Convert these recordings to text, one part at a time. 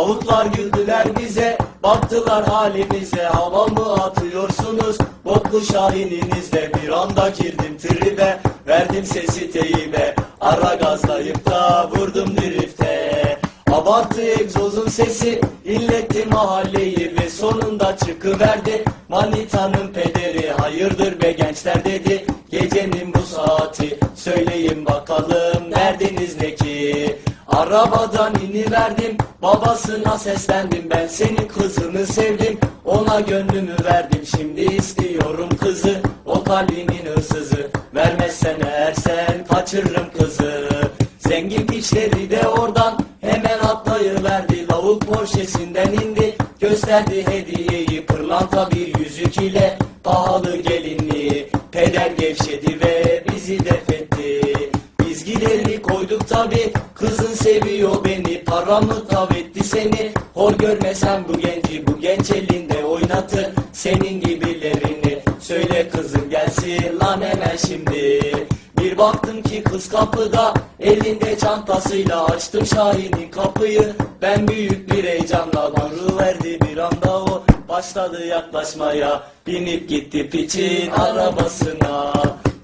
Lavuklar güldüler bize Baktılar halimize. Hava mı atıyorsunuz? Boklu şahininizle Bir anda girdim tribe. Verdim sesi teybe Ara gazlayıp da vurdum drifte. Abarttı egzozun sesi illetti mahalleyi ve sonunda çıkıverdi. Manitanın pederi hayırdır be gençler dedi. Gecenin bu saati söyleyin bakalım derdiniz ne ki? Arabadan iniverdim babasına seslendim ben senin kızını sevdim. Ona gönlümü verdim şimdi istiyorum kızı. O kalbinin hırsızı Vermezsen eğer sen kaçırırım kızı. Zengin piçleri de oradan hemen atlayıverdi. Lavuk porşesinden indi Gösterdi hediyeyi. Pırlanta bir yüzük ile Pahalı gelinliği. Peder gevşedi ve bizi defetti. Biz gideri koyduk tabi Kızın seviyor tav etti seni. Hor görmesen bu genci Bu genç elinde oynatır Senin gibilerini. Söyle kızım gelsin lan hemen şimdi. Bir baktım ki kız kapıda elinde çantasıyla açtım Şahin'in kapıyı. Ben büyük bir heyecanla verdi bir anda o. Başladı yaklaşmaya binip gitti piçin arabasına.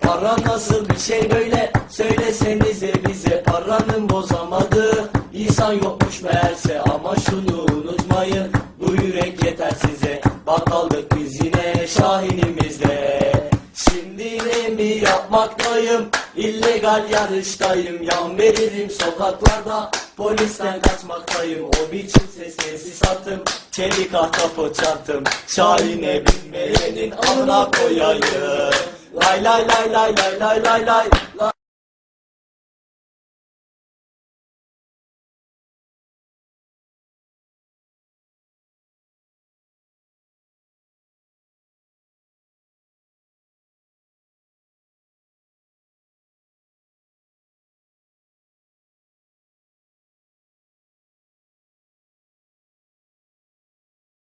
Para nasıl bir şey böyle? Söylesenize bize paranın bozamadığı insan yokmuş meğerse ama şunu unutmayın. Bu yürek yeter size. Bak kaldık biz yine Şahin'imizle. Şimdi ne mi yapmaktayım? İllegal yarıştayım. Yan veririm sokaklarda. Polisten kaçmaktayım. O biçim ses tesisatım Çelik ahtapot çarptım. Şahine binmeyenin amına koyayım. Lay lay lay lay lay lay lay lay